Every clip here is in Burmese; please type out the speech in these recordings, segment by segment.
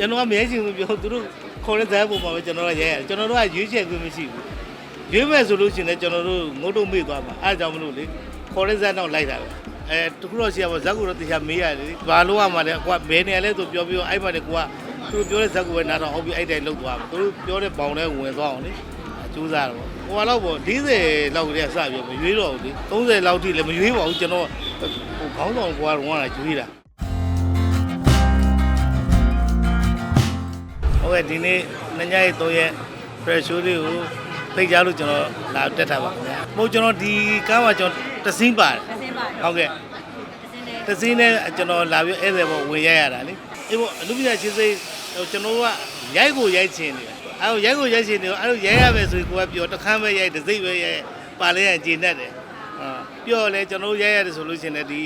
ကျွန်တော်ကမဲရှင်လို့ပြောသူတို့ခေါ်တဲ့ဇာတ်ပုံမှာပဲကျွန်တော်ကရဲရတယ်ကျွန်တော်တို့ကရွေးချယ်ခွင့်မရှိဘူးရွေးမဲ့ဆိုလို့ရှိရင်လည်းကျွန်တော်တို့ငုတ်တုံမေ့သွားမှာအဲဒါကြောင့်မလို့လေခေါ်တဲ့ဇာတ်တော့လိုက်တာပဲအဲတခုတော့ရှိရပါဇက်ကူတော့တရားမေးရတယ်လေဘာလို့ရမှာလဲကွာဘယ်နေရာလဲဆိုပြောပြီးတော့အဲ့မှာလေကိုကသူတို့ပြောတဲ့ဇက်ကူပဲနားတော့ဟုတ်ပြီအဲ့တိုင်းလောက်သွားမှာသူတို့ပြောတဲ့ဘောင်ထဲဝင်သွားအောင်လေကျိုးစားတော့ဟိုကတော့ပေါ့40လောက်တည်းကစပြီးမရွေးတော့ဘူးလေ30လောက်ထိလည်းမရွေးပါဘူးကျွန်တော်ဟိုခေါင်းဆောင်ကွာတော့ကရွေးတာ ဟုတ်ကဲ့ဒီနေ့ညညရဲ့3ရက် fresh show လေးကိုဖိတ်ကြားလို့ကျွန်တော်လာတက်တာပါခင်ဗျာ။မဟုတ်ကျွန်တော်ဒီကားမှာကျွန်တော်တစင်းပါတယ်အစင်းပါဟုတ်ကဲ့အစင်းနဲ့တစင်းနဲ့ကျွန်တော်လာပြီးဧည့်သည်ပေါ်ဝင်ရိုက်ရတာလေအေးပေါ့အလူပြချင်းစိတ်ဟိုကျွန်တော်ကရိုက်ကိုရိုက်ချင်နေတာအဲရိုက်ကိုရိုက်ချင်နေတော့အဲလိုရိုက်ရမယ်ဆိုရင်ကိုကပြောတခမ်းပဲရိုက်တစ်စိတ်ပဲရိုက်ပါလဲရကျေနပ်တယ်ဟာပြောလဲကျွန်တော်ရိုက်ရတယ်ဆိုလို့ရှိရင်လည်းဒီ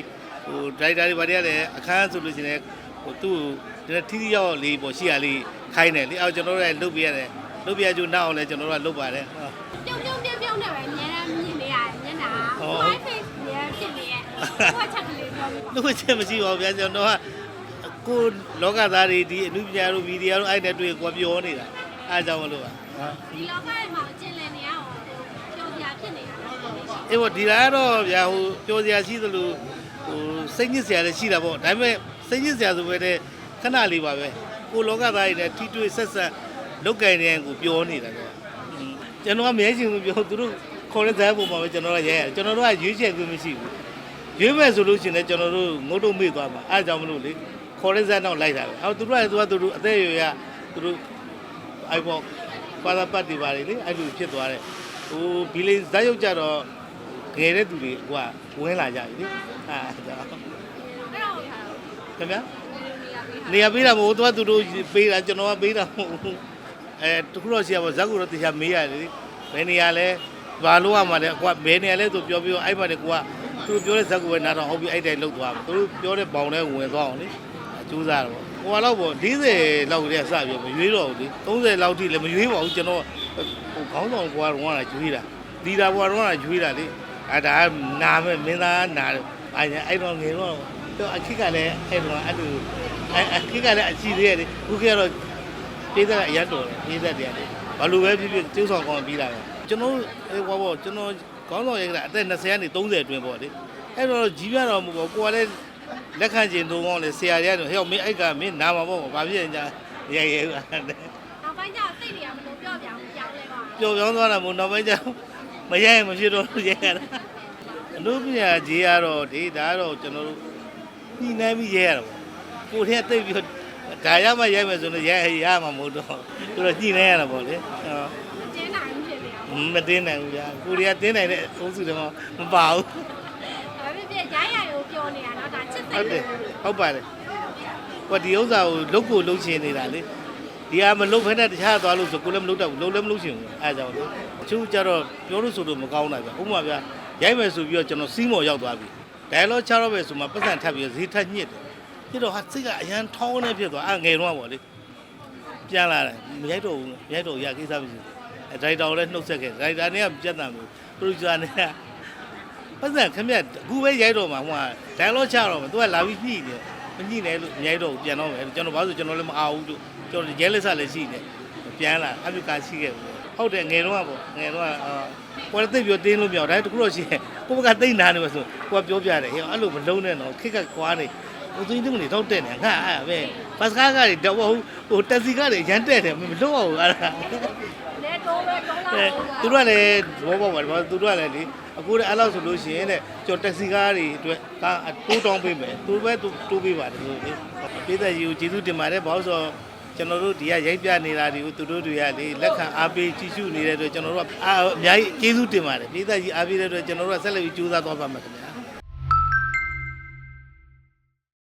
ဟိုဒရိုက်တာတွေဘာတွေကလည်းအခန်းဆိုလို့ရှိရင်ဟိုသူ့ကိုဒီထီထီရောက်လေးပေါ့ရှိရလေး ခိုင်းတယ်လေအဲကျွန်တော်တို့လည်းလုပ်ပြရတယ်လုပ်ပြကြုံနောက်အောင်လည်းကျွန်တော်တို့ကလုပ်ပါတယ်ဟာပြုံပြုံပြုံပြုံနဲ့ပဲအများအားမြင်နေရတယ်မျက်နှာဟုတ် white face နေရာဖြစ်နေရဲ့ဟိုကချက်ကလေးပြောပြပါလို့ချက်မရှိပါဘူးဗျာကျွန်တော်ကကိုလောကသားတွေဒီအနုပညာတို့မီဒီယာတို့အဲ့နဲ့တွေ့ကိုပြောနေတာအားကြောင့်မလို့ပါဟာဒီလောကထဲမှာအကျဉ်းလည်နေရအောင်ဟိုပြောပြဖြစ်နေတာနော်အေးပေါ့ဒီလားတော့ဗျာဟိုပြောစရာရှိသလိုဟိုစိတ်ညစ်စရာလည်းရှိတာပေါ့ဒါပေမဲ့စိတ်ညစ်စရာဆိုပဲတဲ့ ခဏလေးပါပဲကိုလောကသားတွေနဲ့ထိတွေ့ဆက်ဆက်လုတ်ကင်တဲ့ကိုပြောနေတာကွာကျွန်တော်ကမဲရှင်လို့ပြောသူတို့ခေါ်တဲ့ဇာတ်ပုံမှာပဲကျွန်တော်ကရဲရတယ်ကျွန်တော်တို့ကရွေးချယ်ခွင့်မရှိဘူးရွေးမဲ့ဆိုလို့ရှိရင်လည်းကျွန်တော်တို့ငုတ်တုံမေ့သွားမှာအဲဒါကြောင့်မလို့လေခေါ်တဲ့ဇက်တော့လိုက်တာပဲအော်သူတို့ကသူကသူတို့အသက်အရွယ်ကသူတို့အိုက်ပေါ့ပါသာပတ်တွေပါလေလေအဲ့လိုဖြစ်သွားတယ်ဟိုဘီလေးဇက်ရုပ်ကြတော့ငယ်တဲ့သူတွေကဝင်လာကြပြီလေအဲဒါကြောင့်အဲ့တော့ဟာခင်ဗျာ နေရာပေးတာနေရာပေးတာမဟုတ်သူကသူတို့ပေးတာကျွန်တော်ကပေးတာမဟုတ်ဘူးအဲတခုတော့ရှိရပါဇက်ကူတော့တရားမေးရတယ်လေဘယ်နေရာလဲဘာလို့ရမှာလဲကွာဘယ်နေရာလဲဆိုပြောပြီးတော့အဲ့မှာလေကိုကသူတို့ပြောတဲ့ဇက်ကူပဲနားတော့ဟုတ်ပြီအဲ့တိုင်းလောက်သွားမှာသူတို့ပြောတဲ့ဘောင်ထဲဝင်သွားအောင်လေအကျိုးစားတော့ဟိုကတော့ပေါ့40လောက်တည်းကစပြီးမရွေးတော့ဘူးလေ30လောက်ထိလည်းမရွေးပါဘူးကျွန်တော်ဟိုခေါင်းဆောင်ကွာတော့ကရွေးတာဒီတာကွာတော့ကရွေးတာလေအဲဒါနာမဲ့မင်းသားနာတယ်အဲ့အဲ့တော့ငယ်တော့တော့အခစ်ကလည်းအဲ့တော့အဲ့လို အဲအခစ်ကလည်းအချီသေးရတယ်ခုခေတ်ကတော့ပေးသက်ကအရတ်တော်တယ်ပေးသက်တရားတယ်ဘာလို့ပဲဖြစ်ဖြစ်ကျိုးဆောင်ကောင်းပြီးတာပဲကျွန်တော်အဲဟောပေါ့ကျွန်တော်ခေါင်းဆောင်ရိုက်တာအသက်20ကနေ30အတွင်းပေါ့လေအဲ့တော့ကြီးပြတော့မဟုတ်ဘူးကိုကလည်းလက်ခံကျင်သုံးကောင်းလေဆရာကြီးကတော့ဟဲ့မင်းအိုက်ကမင်းနာမှာပေါ့ဘာဖြစ်ညာရဲရဲနောက်ပိုင်းကျစိတ်တွေကမလို့ပြောပြအောင်ပြောင်းလဲပါပျော်ပြောင်းသွားတာမို့နောက်ပိုင်းကျမရဲရင်မဖြစ်တော့ဘူးရဲရတာအနုပညာကြီးကတော့ဒီဒါကတော့ကျွန်တော်တို့ညှိနှိုင်းပြီးရဲရတာပေါ့ ကိုယ်တည်းတိတ်ပြီးဒါရမှရိုက်မယ်ဆိုတော့ရဲရမှာမဟုတ်တော့သူတော့ညှိနှိုင်းရတာပေါ့လေဟောကျင်းနိုင်ဖြစ်နေအောင်မတင်းနိုင်ဘူးဗျာကိုရီးယားတင်းနိုင်တဲ့အုပ်စုတွေမှာမပါဘူးဒါပေမဲ့ရိုက်ရရိုးပြောနေတာနော်ဒါချစ်စိဟုတ်တ်တယ်ဟုတ်ပါတယ်ဟိုဒီဥစ္စာကိုလုတ်ကိုလုတ်ချင်နေတာလေဒီဟာမလုတ်ဖဲနဲ့တခြားသွားလို့ဆိုကိုလည်းမလုတ်တတ်ဘူးလုတ်လည်းမလုတ်ချင်ဘူးအဲဒါကြောင့်လေအချို့ကျတော့ပြောလို့ဆိုလို့မကောင်းတာဗျဥပမာဗျရိုက်မယ်ဆိုပြီးတော့ကျွန်တော်စီးမော်ရောက်သွားပြီဒိုင်လောချတော့ပဲဆိုမှပတ်စံထပ်ပြီးဈေးထပ်ညစ်တယ် ပြီးတော့ဟာစိတ်ကအရန်ထောင်းနေဖြစ်သွားအဲငယ်တော့ပေါ့လေပြန်လာတယ်မရိုက်တော့ဘူးမရိုက်တော့ရကိစ္စမရှိဘူးအဲဒိုင်တာကိုလည်းနှုတ်ဆက်ခဲ့ဒိုင်တာနဲ့ကပြတ်တာမျိုးပရိုဂျူဆာနဲ့ကပတ်စံခမက်အခုပဲရိုက်တော့မှာဟိုကဒိုင်လောချတော့မှာသူကလာပြီးညှိနေမညှိနဲ့လို့မရိုက်တော့ဘူးပြန်တော့မယ်ကျွန်တော်ဘာလို့ကျွန်တော်လည်းမအားဘူးလို့ကျွန်တော်ရဲလက်ဆက်လည်းရှိနေပြန်လာအပြစ်ကရှိခဲ့ဘူးဟုတ်တယ်ငယ်တော့ကပေါ့ငယ်တော့ကအာကိုယ်သိပ်ပြောတင်းလို့ပြောဒါတခုတော့ရှိရင်ကိုကသိပ်နာနေမှာဆိုကိုကပြောပြတယ်ဟဲ့အဲ့လိုမလုံးနဲ့တော့ခက်ကကွာနေ ဟိုသွင်းသွင်းနေတော့တက်နေငါအဲ့ပဲပတ်စကားကတွေတော့ဟိုဟိုတက်စီကတွေရန်တက်တယ်မလုံးအောင်အဲ့ဒါလဲတိုးပဲတုံးလာအဲတော့သူတို့ကလည်းဘောဘောပါဘာသူတို့ကလည်းလေအခုလည်းအဲ့လောက်ဆိုလို့ရှိရင်တဲ့ကျွန်တော်တက်စီကားတွေအတွက်ကားတိုးတောင်းပေးမယ်သူပဲသူတိုးပေးပါတယ်လို့လေပြည်သက်ကြီးကိုကျေးဇူးတင်ပါတယ်ဘာလို့ဆိုတော့ကျွန်တော်တို့ဒီကရိုက်ပြနေတာတွေကိုသူတို့တွေကလေလက်ခံအားပေးကြည့်ရှုနေတဲ့အတွက်ကျွန်တော်တို့ကအားအများကြီးကျေးဇူးတင်ပါတယ်ပြည်သက်ကြီးအားပေးတဲ့အတွက်ကျွန်တော်တို့ကဆက်လက်ပြီးကြိုးစားသွားပါမယ်ခင်ဗျာ